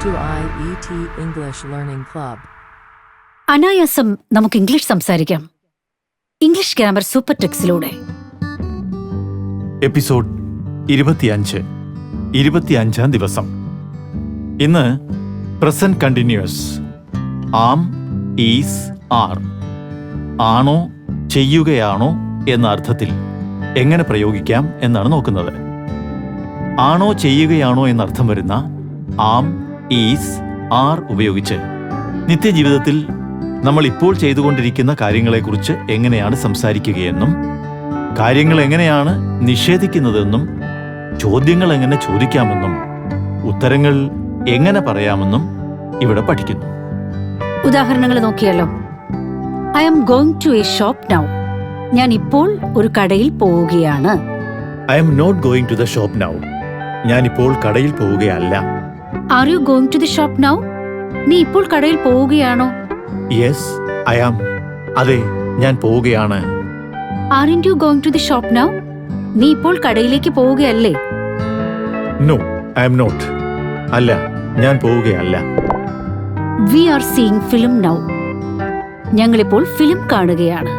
to IET English Learning Club. അനായാസം നമുക്ക് English സംസാരിക്കാം. ഇംഗ്ലീഷ് ഗ്രാമർ സൂപ്പർ ടെക്സിലൂടെ എപ്പിസോഡ് ഇരുപത്തിയഞ്ച്. ഇരുപത്തിയഞ്ചാം ദിവസം. ഇന്ന് present continuous am is are. ആണോ ചെയ്യുകയാണോ എന്ന അർത്ഥത്തിൽ എങ്ങനെ പ്രയോഗിക്കാം എന്നാണ് നോക്കുന്നത്. ആണോ ചെയ്യുകയാണോ എന്നർത്ഥം വരുന്ന ആം ഈസ് ആർ ഉപയോഗിച്ച് നിത്യജീവിതത്തിൽ നമ്മൾ ഇപ്പോൾ ചെയ്തുകൊണ്ടിരിക്കുന്ന കാര്യങ്ങളെക്കുറിച്ച് എങ്ങനെയാണ് സംസാരിക്കുകയെന്നും കാര്യങ്ങൾ എങ്ങനെയാണ് നിഷേധിക്കുന്നതെന്നും ചോദ്യങ്ങൾ എങ്ങനെ ചോദിക്കാമെന്നും ഉത്തരങ്ങൾ എങ്ങനെ പറയാമെന്നും ഇവിടെ പഠിക്കുന്നു. ഉദാഹരണങ്ങൾ നോക്കിയല്ലോ I am going to a shop now. ഞാൻ ഇപ്പോൾ ഒരു കടയിൽ പോവുകയാണ്. I'm not going to the shop now. ഇപ്പോൾ കടയിൽ പോവുകയല്ല. Are you going to the shop now നീ ഇപ്പോൾ കടയിൽ പോവുകയാണോ? യെസ് ഐ ആം അതെ ഞാൻ പോവുകയാണ്. Are in you going to the shop now നീ ഇപ്പോൾ കടയിലേക്ക് പോവുകയല്ലേ? നോ ഐ ആം നോട്ട് അല്ല ഞാൻ പോവുകയല്ല. We are seeing film now ഞങ്ങളിപ്പോൾ ഫിലിം കാണുകയാണ്.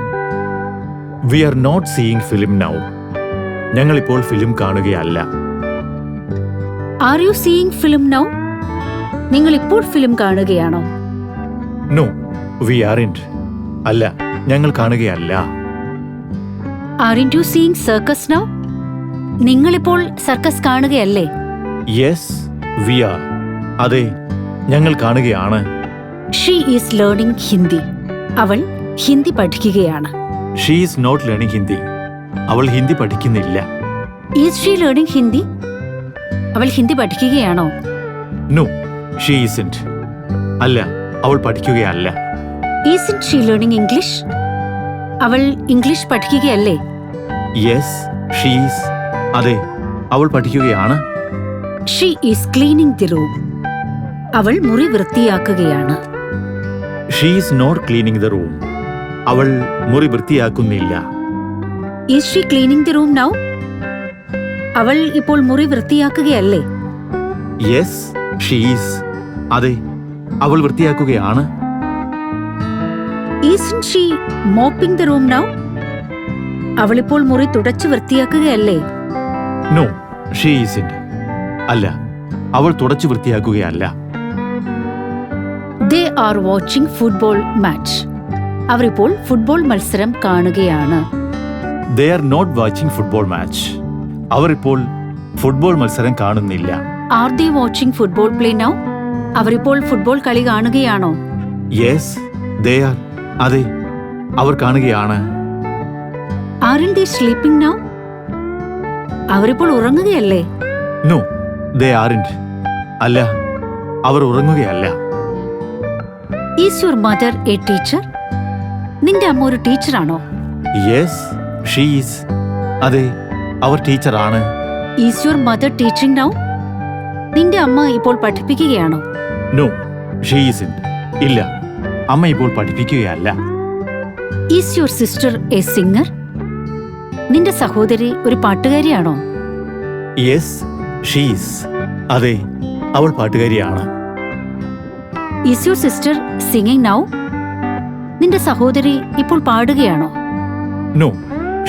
We are not seeing film now ഞങ്ങളിപ്പോൾ film കാണുകയല്ല. Are you seeing film now നിങ്ങൾ ഇപ്പോൾ ഫിലിം കാണുകയാണോ? നോ വി ആർ ഇൻ അല്ല ഞങ്ങൾ കാണുകയല്ല. Aren't you seeing circus now നിങ്ങളിപ്പോൾ സർക്കസ് കാണുകയല്ലേ? യെസ് വി ആർ അതെ ഞങ്ങൾ കാണുകയാണ്. ഷീ ഈസ് ലേണിംഗ് ഹിന്ദി അവൾ ഹിന്ദി പഠിക്കുകയാണ്. She is not learning Hindi അവൾ ഹിന്ദി പഠിക്കുന്നില്ല. ഈസ് ഷീ ലേണിംഗ് ഹിന്ദി അവൾ ഹിന്ദി പഠിക്കുകയാണോ? നോ ഷീ അല്ല അവൾ പഠിക്കുകയല്ല. ഷീ ലേണിംഗ് ഇംഗ്ലീഷ് അവൾ ഇംഗ്ലീഷ് പഠിക്കുകയല്ലേ? യെസ് ഷീസ് അതെ അവൾ പഠിക്കുകയാണ്. She is cleaning the room അവൾ മുറി വൃത്തിയാക്കുകയാണ്. She is not cleaning the room അവൾ മുറി വൃത്തിയാക്കുന്നില്ല. Is she cleaning the room now അവൾ ഇപ്പോൾ മുറി വൃത്തിയാക്കുകയല്ലേ? യെസ് ഷീ ഈസ് അതെ അവൾ വൃത്തിയാക്കുകയാണ്. മോപ്പിംഗ് ദി റൂം നൗ അവൾ ഇപ്പോൾ മുറി തുടച്ചു വൃത്തിയാക്കുകയല്ലേ? നോ ഷീ അല്ല അവൾ തുടച്ചു വൃത്തിയാക്കുകയല്ല. They are watching football match അവർ ഇപ്പോൾ ഫുട്ബോൾ മത്സരം കാണുകയാണ്. They are not watching football match അവർ ഇപ്പോൾ ഫുട്ബോൾ മത്സരം കാണുന്നില്ല. Are they watching football play now അവർ ഇപ്പോൾ ഫുട്ബോൾ കളി കാണുകയാണോ? യെസ് ദേ ആർ അതെ അവർ കാണുകയാണ്. Aren't they sleeping now അവരിപ്പോൾ ഉറങ്ങുകയല്ലേ? നോ ദേ ആറിന്റ് അല്ല അവർ ഉറങ്ങുകയല്ല. Is your mother a teacher നിന്റെ അമ്മ ഒരു ടീച്ചറാണോ? യെസ് ഷീസ് അതെ അവർ ടീച്ചറാണ്. Is your mother teaching now നിന്റെ അമ്മ ഇപ്പോൾ പഠിപ്പിക്കുകയാണോ? നോ ഷീസിൻ ഇല്ല. അമ്മ ഇപ്പോൾ പഠിപ്പിക്കുകയല്ല. Is your sister a singer നിന്റെ സഹോദരി ഒരു പാട്ടുകാരിയാണോ? യെസ് ഷീസ് അതെ അവൾ പാട്ടുകാരിയാണ്. Is your sister singing now നിന്റെ സഹോദരി ഇപ്പോൾ പാടുകയാണോ? നോ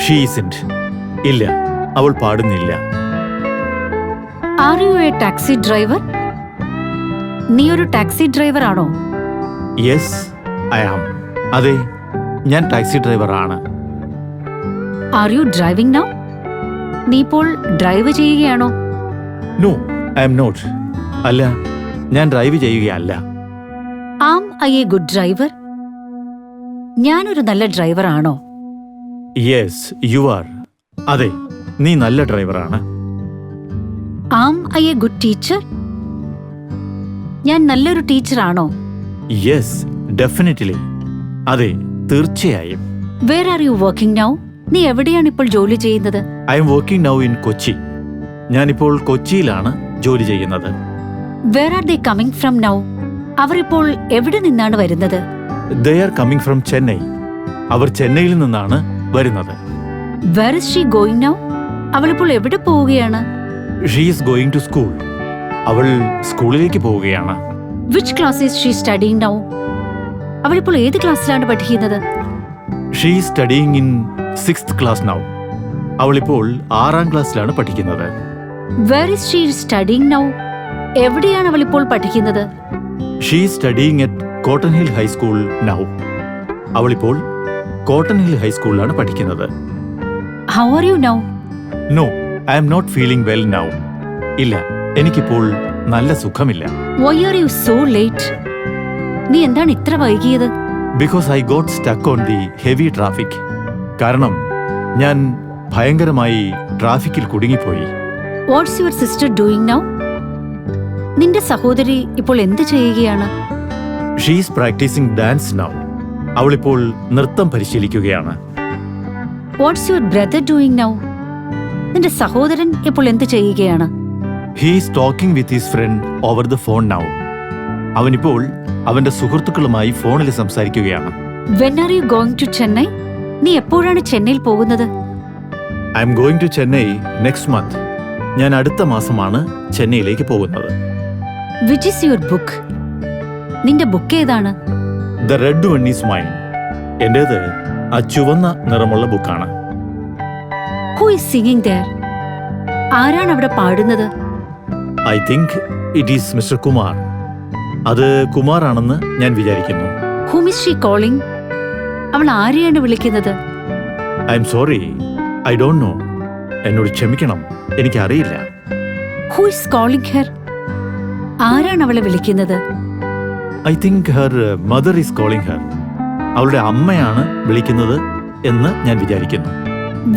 ഷീസിന്റ് ഇല്ല അവൾ പാടുന്നില്ല. Are you a taxi driver നീ ഒരു ടാക്സി ഡ്രൈവർ ആണോ യെസ് ഐ ആം അതെ ഞാൻ ടാക്സി ഡ്രൈവർ ആണ് ആർ യു ഡ്രൈവിംഗ് നൗ നീ ഇപ്പോൾ ഡ്രൈവ് ചെയ്യുകയാണോ? നോ ഐ ആം നോട്ട് അല്ല ഞാൻ drive ചെയ്യുകയല്ല. Am I a good driver ഞാൻ ഒരു നല്ല ഡ്രൈവർ ആണോ യെസ് യു ആർ അതെ നീ നല്ല ഡ്രൈവറാണ്. Am I a good teacher ഞാൻ നല്ലൊരു ടീച്ചറാണോ? യെസ് ഡെഫിനറ്റ്ലി അതെ തീർച്ചയായും. Where are you working now നീ എവിടെയാണ് ഇപ്പോൾ ജോലി ചെയ്യുന്നത്? I'm working now in Kochi ഞാൻ ഇപ്പോൾ കൊച്ചിയിലാണ് ജോലി ചെയ്യുന്നത്. Where are they coming from now അവർ ഇപ്പോൾ എവിടെ നിന്നാണ് വരുന്നത്? They are coming from Chennai അവർ ചെന്നൈയിൽ നിന്നാണ് വരുന്നത്. Where is she going now അവൾ ഇപ്പോൾ എവിടെ പോവുകയാണ്? She is going to school അവൾ സ്കൂളിലേക്ക് പോവുകയാണ്. Which class is she studying now ഇപ്പോൾ ഏത് ക്ലാസ്സിലാണ് പഠിക്കുന്നത്? She studying in sixth class now അവളിപ്പോൾ ആറാം ക്ലാസ്സിലാണ് പഠിക്കുന്നത്. Where is she studying now എവിടെയാണ് അവൾ ഇപ്പോൾ പഠിക്കുന്നത് she studying at Cotton Hill high school now അവളിപ്പോൾ കോട്ടൺ ഹിൽ ഹൈസ്കൂളിലാണ് പഠിക്കുന്നത്. How are you now no I'm not feeling well now ഇല്ല. എനിക്കിപ്പോൾ നല്ല സുഖമില്ല. Why are you so late നീ എന്താണ് ഇത്ര വൈകിയത്? Because I got stuck on the heavy traffic കാരണം ഞാൻ ഭയങ്കരമായി ട്രാഫിക്കിൽ കുടുങ്ങിപ്പോയി. What's your sister doing now നിന്റെ സഹോദരി ഇപ്പോൾ എന്ത് ചെയ്യുകയാണ്? ഷീസ് പ്രാക്ടീസിംഗ് ഡാൻസ് നൗ ഇപ്പോൾ നൃത്തം പരിശീലിക്കുകയാണ്. What's your brother doing now നിന്റെ സഹോദരൻ ഇപ്പോൾ എന്ത് ചെയ്യുകയാണ്? He's talking with his friend over the phone now അവനിപ്പോൾ അവന്റെ സുഹൃത്തുക്കളുമായി ഫോണിൽ സംസാരിക്കുകയാണ്. When are you going to Chennai നീ എപ്പോഴാണ് ചെന്നൈയിൽ പോകുന്നത്? I'm going to Chennai next month ഞാൻ അടുത്ത മാസമാണ് ചെന്നൈയിലേക്ക് പോകുന്നത്. വിച്ച് ഇസ് യുവർ ബുക്ക് നിന്റെ ബുക്ക് ഏതാണ്? The red one is mine എന്റേത് ആ ചുവന്ന നിറമുള്ള ബുക്കാണ് ഹു ഇസ് സിംഗിങ് ദർ ആരാണ് അവിടെ പാടുന്നത്? I think it is mister Kumar. അത് കുമാർ ആണെന്ന് ഞാൻ വിചാരിക്കുന്നു. ഹൂം ഇസ് ഷീ കോളിംഗ് അവൾ ആരെയാണ് വിളിക്കുന്നത്? I'm sorry. I don't know. എന്നോട് ക്ഷമിക്കണം. എനിക്കറിയില്ല. ഹു ഇസ് കോളിംഗ് ഹെർ ആരാണ് അവളെ വിളിക്കുന്നത്? I think her mother is calling her അവളുടെ അമ്മയാണ് വിളിക്കുന്നത് എന്ന് ഞാൻ വിചാരിക്കുന്നു.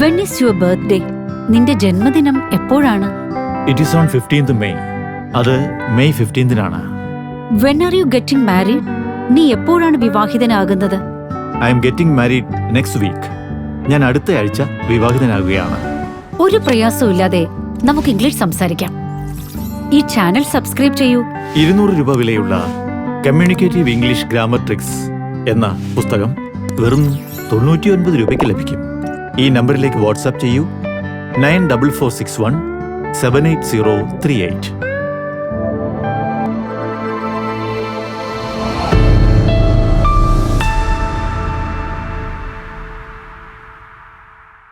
വെൻ ഇസ് യുവർ ബർത്ത്ഡേ നിന്റെ ജന്മദിനം എപ്പോഴാണ്? It is on fifteenth May അത് May ഫിഫ്റ്റീൻതിനാണ് when are you getting married നീ എപ്പോഴാണ് വിവാഹിതനാകുന്നത്? I'm getting married next week ഞാൻ അടുത്ത ആഴ്ച വിവാഹിതനാകുകയാണ്. ഒരു പ്രയാസവും ഇല്ലാതെ നമുക്ക് ഇംഗ്ലീഷ് സംസാരിക്കാം. ഈ ചാനൽ സബ്സ്ക്രൈബ് ചെയ്യൂ. ഇരുന്നൂറ് രൂപ വിലയുള്ള കമ്മ്യൂണിക്കേറ്റീവ് ഇംഗ്ലീഷ് ഗ്രാമർ ട്രിക്സ് എന്ന പുസ്തകം വെറും തൊണ്ണൂറ്റി ഒൻപത് രൂപയ്ക്ക് ലഭിക്കും. ഈ നമ്പറിലേക്ക് വാട്സാപ്പ് ചെയ്യൂ. Nine double four six one seven eight zero three eight.